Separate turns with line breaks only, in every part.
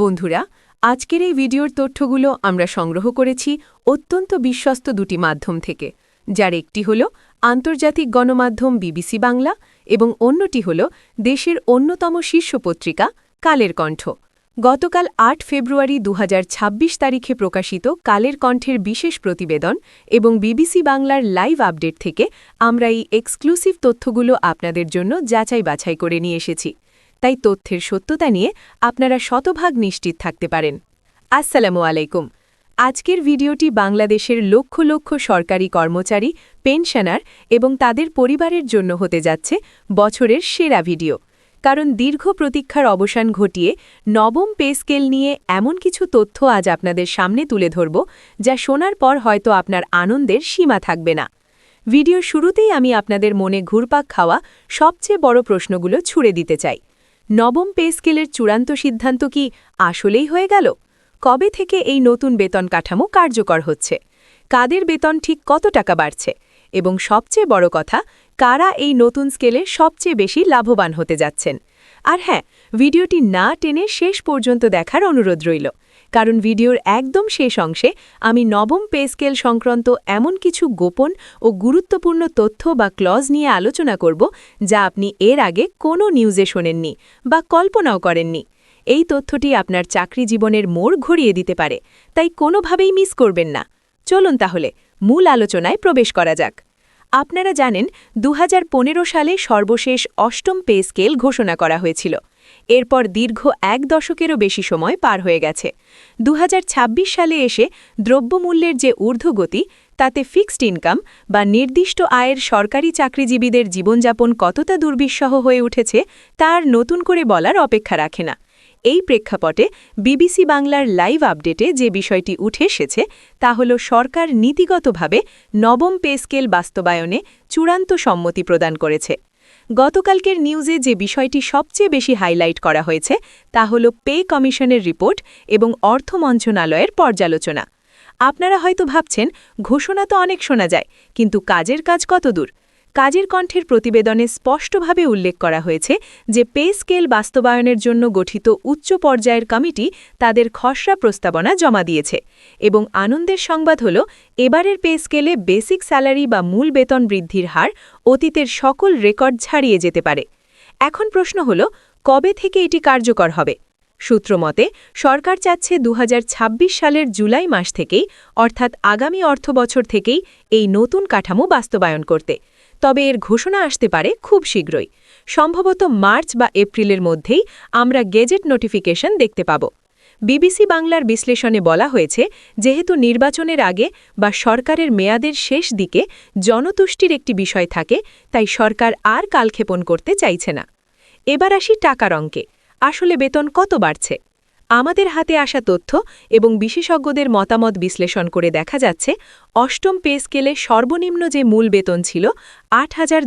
বন্ধুরা, আজকের এই ভিডিওর তথ্যগুলো আমরা সংগ্রহ করেছি অত্যন্ত বিশ্বস্ত দুটি মাধ্যম থেকে। যার একটি হল আন্তর্জাতিক গণমাধ্যম বিবিসি বাংলা এবং অন্যটি হল দেশের অন্যতম শীর্ষ পত্রিকা কালের কণ্ঠ। গতকাল আট ফেব্রুয়ারি দু হাজার ছাব্বিশ তারিখে প্রকাশিত কালের কণ্ঠের বিশেষ প্রতিবেদন এবং বিবিসি বাংলার লাইভ আপডেট থেকে আমরা এই এক্সক্লুসিভ তথ্যগুলো আপনাদের জন্য যাচাই বাছাই করে নিয়ে এসেছি। তাই তথ্যের সত্যতা নিয়ে আপনারা শতভাগ নিশ্চিত থাকতে পারেন। আসসালামু আলাইকুম। আজকের ভিডিওটি বাংলাদেশের লক্ষ লক্ষ সরকারি কর্মচারী, পেনশনার এবং তাদের পরিবারের জন্য হতে যাচ্ছে বছরের সেরা ভিডিও। কারণ দীর্ঘ প্রতীক্ষার অবসান ঘটিয়ে নবম পে স্কেল নিয়ে এমন কিছু তথ্য আজ আপনাদের সামনে তুলে ধরব, যা শোনার পর হয়তো আপনার আনন্দের সীমা থাকবে না। ভিডিও শুরুতেই আমি আপনাদের মনে ঘুরপাক খাওয়া সবচেয়ে বড় প্রশ্নগুলো ছুড়ে দিতে চাই। নবম পে স্কেলের চূড়ান্ত সিদ্ধান্ত কি আসলেই হয়ে গেল? কবে থেকে এই নতুন বেতন কাঠামো কার্যকর হচ্ছে? কাদের বেতন ঠিক কত টাকা বাড়ছে? এবং সবচেয়ে বড় কথা, কারা এই নতুন স্কেলে সবচেয়ে বেশি লাভবান হতে যাচ্ছেন? আর হ্যাঁ ভিডিওটি না টেনে শেষ পর্যন্ত দেখার অনুরোধ রইল। কারণ ভিডিওর একদম শেষ অংশে আমি নবম পে স্কেল সংক্রান্ত এমন কিছু গোপন ও গুরুত্বপূর্ণ তথ্য বা ক্লজ নিয়ে আলোচনা করব যা আপনি এর আগে কোনো নিউজে শোনেননি বা কল্পনাও করেননি। এই তথ্যটি আপনার চাকরি জীবনের মোড় ঘুরিয়ে দিতে পারে, তাই কোনোভাবেই মিস করবেন না। চলুন তাহলে, মূল আলোচনায় প্রবেশ করা যাক। আপনারা জানেন দু হাজার পনেরো সালে সর্বশেষ অষ্টম পে স্কেল ঘোষণা করা হয়েছিল। এরপর দীর্ঘ এক দশকেরও বেশি সময় পার হয়ে গেছে। দু হাজার ছাব্বিশ সালে এসে দ্রব্যমূল্যের যে ঊর্ধ্বগতি, তাতে ফিক্সড ইনকাম বা নির্দিষ্ট আয়ের সরকারি চাকরিজীবীদের জীবনযাপন কতটা দুর্বিষহ হয়ে উঠেছে, তার নতুন করে বলার অপেক্ষা রাখে না। এই প্রেক্ষাপটে বিবিসি বাংলার লাইভ আপডেটে যে বিষয়টি উঠে এসেছে, তা হল সরকার নীতিগতভাবে নবম পে স্কেল বাস্তবায়নে চূড়ান্ত সম্মতি প্রদান করেছে। গতকালকের নিউজে যে বিষয়টি সবচেয়ে বেশি হাইলাইট করা হয়েছে, তা হল পে কমিশনের রিপোর্ট এবং অর্থ মন্ত্রণালয়ের পর্যালোচনা। আপনারা হয়তো ভাবছেন, ঘোষণা তো অনেক শোনা যায়, কিন্তু কাজের কাজ কত দূর? কাজের কণ্ঠের প্রতিবেদনে স্পষ্টভাবে উল্লেখ করা হয়েছে যে পে স্কেল বাস্তবায়নের জন্য গঠিত উচ্চ পর্যায়ের কমিটি তাদের খসড়া প্রস্তাবনা জমা দিয়েছে এবং আনন্দের সংবাদ হল, এবারের পে স্কেলে বেসিক স্যালারি বা মূল বেতন বৃদ্ধির হার অতীতের সকল রেকর্ড ছাড়িয়ে যেতে পারে। এখন প্রশ্ন হল, কবে থেকে এটি কার্যকর হবে? সূত্রমতে সরকার চাচ্ছে দু হাজার ছাব্বিশ সালের জুলাই মাস থেকেই, অর্থাৎ আগামী অর্থবছর থেকেই, এই নতুন কাঠামো বাস্তবায়ন করতে। তবে এর ঘোষণা আসতে পারে খুব শীঘ্রই। সম্ভবত মার্চ বা এপ্রিলের মধ্যেই আমরা গেজেট নোটিফিকেশন দেখতে পাব। বিবিসি বাংলার বিশ্লেষণে বলা হয়েছে, যেহেতু নির্বাচনের আগে বা সরকারের মেয়াদের শেষ দিকে জনতুষ্টির একটি বিষয় থাকে, তাই সরকার আর কালক্ষেপণ করতে চাইছে না। এবার আসি টাকার অঙ্কে। আসলে বেতন কত বাড়ছে? আমাদের হাতে আসা তথ্য এবং বিশেষজ্ঞদের মতামত বিশ্লেষণ করে দেখা যাচ্ছে, অষ্টম পে স্কেলে সর্বনিম্ন যে মূল বেতন ছিল, আট হাজার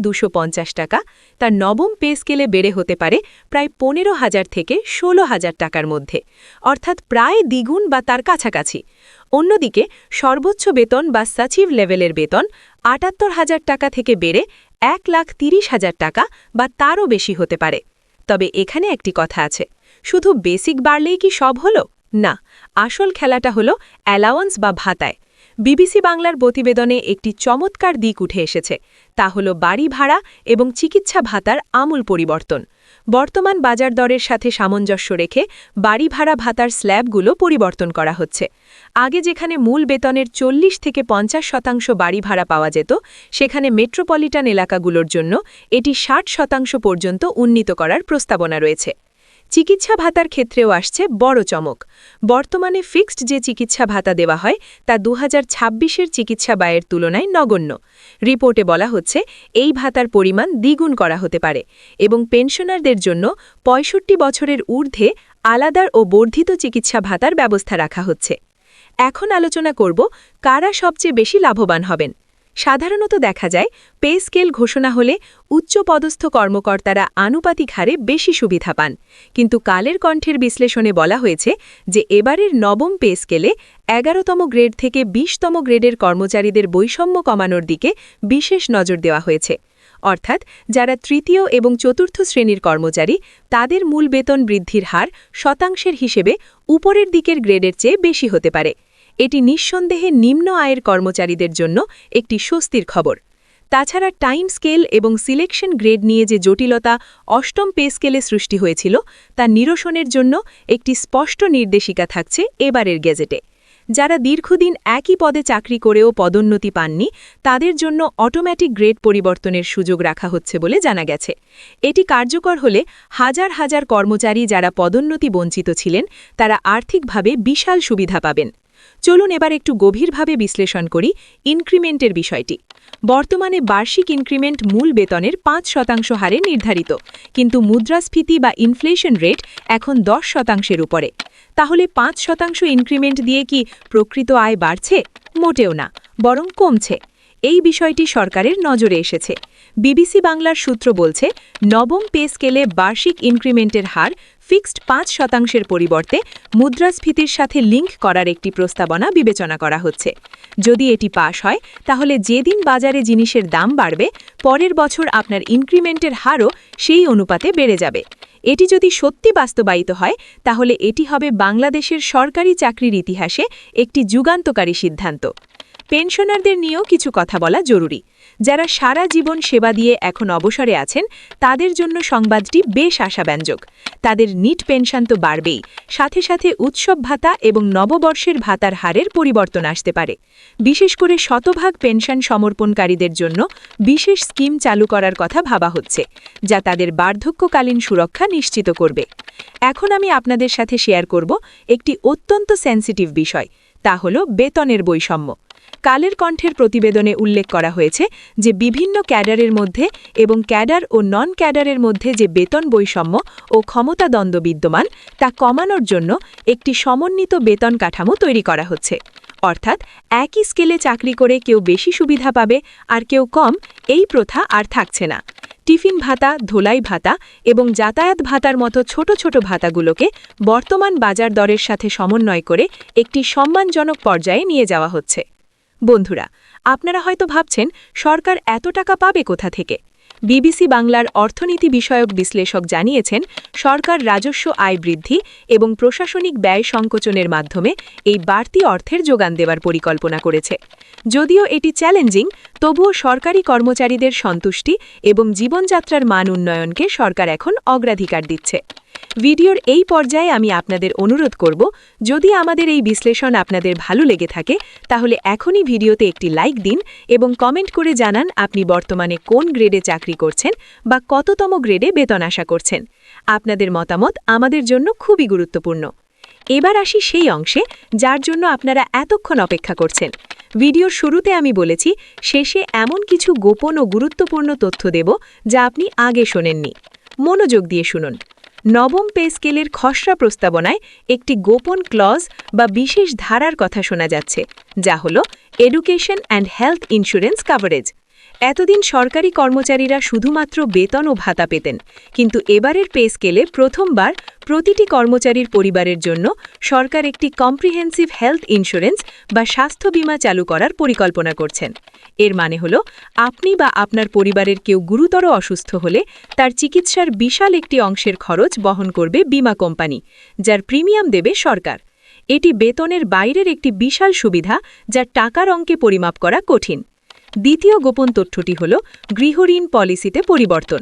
টাকা তার নবম পে স্কেলে বেড়ে হতে পারে প্রায় পনেরো হাজার থেকে ষোলো হাজার টাকার মধ্যে, অর্থাৎ প্রায় দ্বিগুণ বা তার কাছাকাছি। অন্যদিকে, সর্বোচ্চ বেতন বা সচিব লেভেলের বেতন আটাত্তর হাজার টাকা থেকে বেড়ে এক লাখ তিরিশ হাজার টাকা বা তারও বেশি হতে পারে। তবে এখানে একটি কথা আছে। শুধু বেসিক বাড়লেই কি সব হলো? না, আসল খেলাটা হলো অ্যালাওয়েন্স বা ভাতায়। বিবিসি বাংলার প্রতিবেদনে একটি চমৎকার দিক উঠে এসেছে। তা হল বাড়ি ভাড়া এবং চিকিৎসা ভাতার আমূল পরিবর্তন। বর্তমান বাজার দরের সাথে সামঞ্জস্য রেখে বাড়ি ভাড়া ভাতার স্ল্যাবগুলো পরিবর্তন করা হচ্ছে। আগে যেখানে মূল বেতনের চল্লিশ থেকে পঞ্চাশ শতাংশ বাড়ি ভাড়া পাওয়া যেত, সেখানে মেট্রোপলিটন এলাকাগুলোর জন্য এটি ষাট শতাংশ পর্যন্ত উন্নীত করার প্রস্তাবনা রয়েছে। চিকিৎসা ভাতার ক্ষেত্রেও আসছে বড় চমক। বর্তমানে ফিক্সড যে চিকিৎসা ভাতা দেওয়া হয়, তা দু হাজার চিকিৎসা ব্যয়ের তুলনায় নগণ্য। রিপোর্টে বলা হচ্ছে, এই ভাতার পরিমাণ দ্বিগুণ করা হতে পারে এবং পেনশনারদের জন্য ৬৫ বছরের ঊর্ধ্বে আলাদার ও বর্ধিত চিকিৎসা ভাতার ব্যবস্থা রাখা হচ্ছে। এখন আলোচনা করব, কারা সবচেয়ে বেশি লাভবান হবেন? সাধারণত দেখা যায়, পে স্কেল ঘোষণা হলে উচ্চপদস্থ কর্মকর্তারা আনুপাতিক হারে বেশি সুবিধা পান। কিন্তু কালের কণ্ঠের বিশ্লেষণে বলা হয়েছে যে এবারের নবম পে স্কেলে এগারোতম গ্রেড থেকে বিশতম গ্রেডের কর্মচারীদের বৈষম্য কমানোর দিকে বিশেষ নজর দেওয়া হয়েছে। অর্থাৎ যারা তৃতীয় এবং চতুর্থ শ্রেণির কর্মচারী, তাদের মূল বেতন বৃদ্ধির হার শতাংশের হিসেবে উপরের দিকের গ্রেডের চেয়ে বেশি হতে পারে। এটি নিঃসন্দেহে নিম্ন আয়ের কর্মচারীদের জন্য একটি স্বস্তির খবর। তাছাড়া টাইম স্কেল এবং সিলেকশন গ্রেড নিয়ে যে জটিলতা অষ্টম পে স্কেলে সৃষ্টি হয়েছিল, তা নিরসনের জন্য একটি স্পষ্ট নির্দেশিকা থাকছে এবারের গেজেটে। যারা দীর্ঘদিন একই পদে চাকরি করেও পদোন্নতি পাননি, তাদের জন্য অটোমেটিক গ্রেড পরিবর্তনের সুযোগ রাখা হচ্ছে বলে জানা গেছে। এটি কার্যকর হলে হাজার হাজার কর্মচারী যারা পদোন্নতি বঞ্চিত ছিলেন, তারা আর্থিকভাবে বিশাল সুবিধা পাবেন। চলুন এবার একটু গভীরভাবে বিশ্লেষণ করি ইনক্রিমেন্টের বিষয়টি। বর্তমানে বার্ষিক ইনক্রিমেন্ট মূল বেতনের পাঁচ শতাংশ হারে নির্ধারিত, কিন্তু মুদ্রাস্ফীতি বা ইনফ্লেশন রেট এখন দশ শতাংশের উপরে। তাহলে পাঁচ শতাংশ ইনক্রিমেন্ট দিয়ে কি প্রকৃত আয় বাড়ছে? মোটেও না, বরং কমছে। এই বিষয়টি সরকারের নজরে এসেছে। বিবিসি বাংলার সূত্র বলছে, নবম পে স্কেলে বার্ষিক ইনক্রিমেন্টের হার ফিক্সড পাঁচ শতাংশের পরিবর্তে মুদ্রাস্ফীতির সাথে লিঙ্ক করার একটি প্রস্তাবনা বিবেচনা করা হচ্ছে। যদি এটি পাশ হয়, তাহলে যেদিন বাজারে জিনিসের দাম বাড়বে, পরের বছর আপনার ইনক্রিমেন্টের হারও সেই অনুপাতে বেড়ে যাবে। এটি যদি সত্যি বাস্তবায়িত হয়, তাহলে এটি হবে বাংলাদেশের সরকারি চাকরির ইতিহাসে একটি যুগান্তকারী সিদ্ধান্ত। পেনশনারদের নিয়েও কিছু কথা বলা জরুরি। যারা সারা জীবন সেবা দিয়ে এখন অবসরে আছেন, তাদের জন্য সংবাদটি বেশ আশাব্যঞ্জক। তাদের নিট পেনশন তো বাড়বেই। সাথে সাথে উৎসব ভাতা এবং নববর্ষের ভাতার হারের পরিবর্তন আসতে পারে। বিশেষ করে শতভাগ পেনশন সমর্পণকারীদের জন্য বিশেষ স্কিম চালু করার কথা ভাবা হচ্ছে, যা তাদের বার্ধক্যকালীন সুরক্ষা নিশ্চিত করবে। এখন আমি আপনাদের সাথে শেয়ার করব একটি অত্যন্ত সেন্সিটিভ বিষয়, তা হল বেতনের বৈষম্য। কালের কণ্ঠের প্রতিবেদনে উল্লেখ করা হয়েছে যে বিভিন্ন ক্যাডারের মধ্যে এবং ক্যাডার ও নন ক্যাডারের মধ্যে যে বেতন বৈষম্য ও ক্ষমতা দ্বন্দ্ব বিদ্যমান, তা কমানোর জন্য একটি সমন্বিত বেতন কাঠামো তৈরি করা হচ্ছে। অর্থাৎ একই স্কেলে চাকরি করে কেউ বেশি সুবিধা পাবে আর কেউ কম এই প্রথা আর থাকছে না। টিফিন ভাতা, ধোলাই ভাতা এবং যাতায়াত ভাতার মতো ছোট ছোট ভাতাগুলোকে বর্তমান বাজার দরের সাথে সমন্বয় করে একটি সম্মানজনক পর্যায়ে নিয়ে যাওয়া হচ্ছে। বন্ধুরা, আপনারা হয়তো ভাবছেন, সরকার এত টাকা পাবে কোথা থেকে? বিবিসি বাংলার অর্থনীতি বিষয়ক বিশ্লেষক জানিয়েছেন, সরকার রাজস্ব আয় বৃদ্ধি এবং প্রশাসনিক ব্যয় সংকোচনের মাধ্যমে এই বাড়তি অর্থের যোগান দেওয়ার পরিকল্পনা করেছে। যদিও এটি চ্যালেঞ্জিং তবুও সরকারি কর্মচারীদের সন্তুষ্টি এবং জীবনযাত্রার মান উন্নয়নকে সরকার এখন অগ্রাধিকার দিচ্ছে। ভিডিওর এই পর্যায়ে আমি আপনাদের অনুরোধ করব, যদি আমাদের এই বিশ্লেষণ আপনাদের ভালো লেগে থাকে, তাহলে এখনই ভিডিওতে একটি লাইক দিন এবং কমেন্ট করে জানান আপনি বর্তমানে কোন গ্রেডে চাকরি করছেন বা কততম গ্রেডে বেতন আশা করছেন। আপনাদের মতামত আমাদের জন্য খুবই গুরুত্বপূর্ণ। এবার আসি সেই অংশে যার জন্য আপনারা এতক্ষণ অপেক্ষা করছেন। ভিডিওর শুরুতে আমি বলেছি, শেষে এমন কিছু গোপন ও গুরুত্বপূর্ণ তথ্য দেব যা আপনি আগে শোনেননি। মনোযোগ দিয়ে শুনুন। নবম পে স্কেলের খসড়া প্রস্তাবনায় একটি গোপন ক্লজ বা বিশেষ ধারার কথা শোনা যাচ্ছে, যা হল education and health insurance coverage. এতদিন সরকারি কর্মচারীরা শুধুমাত্র বেতন ও ভাতা পেতেন, কিন্তু এবারের পে স্কেলে প্রথমবার প্রতিটি কর্মচারীর পরিবারের জন্য সরকার একটি কম্প্রিহেন্সিভ হেলথ ইন্স্যুরেন্স বা স্বাস্থ্য বীমা চালু করার পরিকল্পনা করছেন। এর মানে হল, আপনি বা আপনার পরিবারের কেউ গুরুতর অসুস্থ হলে তার চিকিৎসার বিশাল একটি অংশের খরচ বহন করবে বীমা কোম্পানি, যার প্রিমিয়াম দেবে সরকার। এটি বেতনের বাইরের একটি বিশাল সুবিধা যা টাকার অঙ্কে পরিমাপ করা কঠিন। দ্বিতীয় গোপন তথ্যটি হল, গৃহঋণ পলিসিতে পরিবর্তন।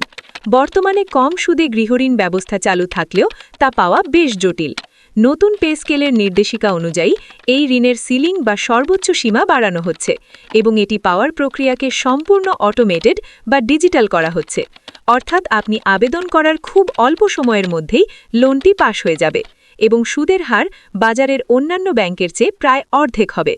বর্তমানে কম সুদে গৃহঋণ ব্যবস্থা চালু থাকলেও তা পাওয়া বেশ জটিল। নতুন পে স্কেলের নির্দেশিকা অনুযায়ী, এই ঋণের সিলিং বা সর্বোচ্চ সীমা বাড়ানো হচ্ছে এবং এটি পাওয়ার প্রক্রিয়াকে সম্পূর্ণ অটোমেটেড বা ডিজিটাল করা হচ্ছে। অর্থাৎ আপনি আবেদন করার খুব অল্প সময়ের মধ্যেই লোনটি পাশ হয়ে যাবে এবং সুদের হার বাজারের অন্যান্য ব্যাংকের চেয়ে প্রায় অর্ধেক হবে।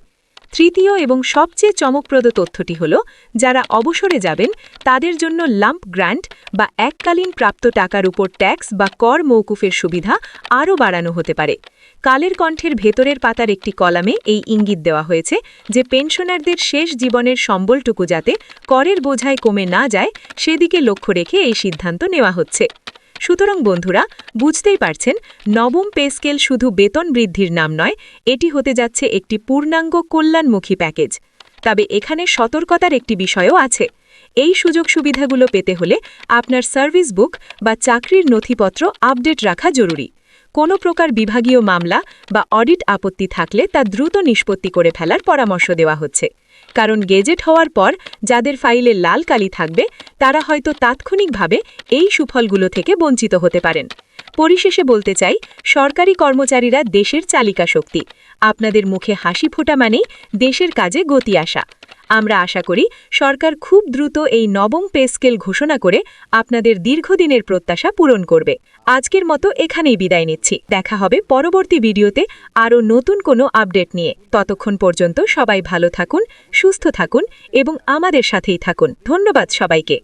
তৃতীয় এবং সবচেয়ে চমকপ্রদ তথ্যটি হল, যারা অবসরে যাবেন, তাদের জন্য লাম্প গ্র্যান্ট বা এককালীন প্রাপ্ত টাকার উপর ট্যাক্স বা কর মৌকুফের সুবিধা আরও বাড়ানো হতে পারে। কালের কণ্ঠের ভেতরের পাতার একটি কলামে এই ইঙ্গিত দেওয়া হয়েছে যে, পেনশনারদের শেষ জীবনের সম্বলটুকু যাতে করের বোঝায় কমে না যায়, সেদিকে লক্ষ্য রেখে এই সিদ্ধান্ত নেওয়া হচ্ছে। সুতরাং বন্ধুরা, বুঝতেই পারছেন, নবম পে স্কেল শুধু বেতন বৃদ্ধির নাম নয়, এটি হতে যাচ্ছে একটি পূর্ণাঙ্গ কল্যাণমুখী প্যাকেজ। তবে এখানে সতর্কতার একটি বিষয়ও আছে। এই সুযোগ সুবিধাগুলো পেতে হলে আপনার সার্ভিস বুক বা চাকরির নথিপত্র আপডেট রাখা জরুরি। কোনো প্রকার বিভাগীয় মামলা বা অডিট আপত্তি থাকলে তা দ্রুত নিষ্পত্তি করে ফেলার পরামর্শ দেওয়া হচ্ছে। কারণ গেজেট হওয়ার পর যাদের ফাইলে লাল কালি থাকবে, তারা হয়তো তাৎক্ষণিকভাবে এই সুফলগুলো থেকে বঞ্চিত হতে পারেন। পরিশেষে বলতে চাই, সরকারি কর্মচারীরা দেশের চালিকা শক্তি। আপনাদের মুখে হাসি ফোটা মানেই দেশের কাজে গতি আসা। আমরা আশা করি সরকার খুব দ্রুত এই নবম পে স্কেল ঘোষণা করে আপনাদের দীর্ঘদিনের প্রত্যাশা পূরণ করবে। আজকের মতো এখানেই বিদায় নিচ্ছি। দেখা হবে পরবর্তী ভিডিওতে আরও নতুন কোনো আপডেট নিয়ে। ততক্ষণ পর্যন্ত সবাই ভালো থাকুন, সুস্থ থাকুন এবং আমাদের সাথেই থাকুন। ধন্যবাদ সবাইকে।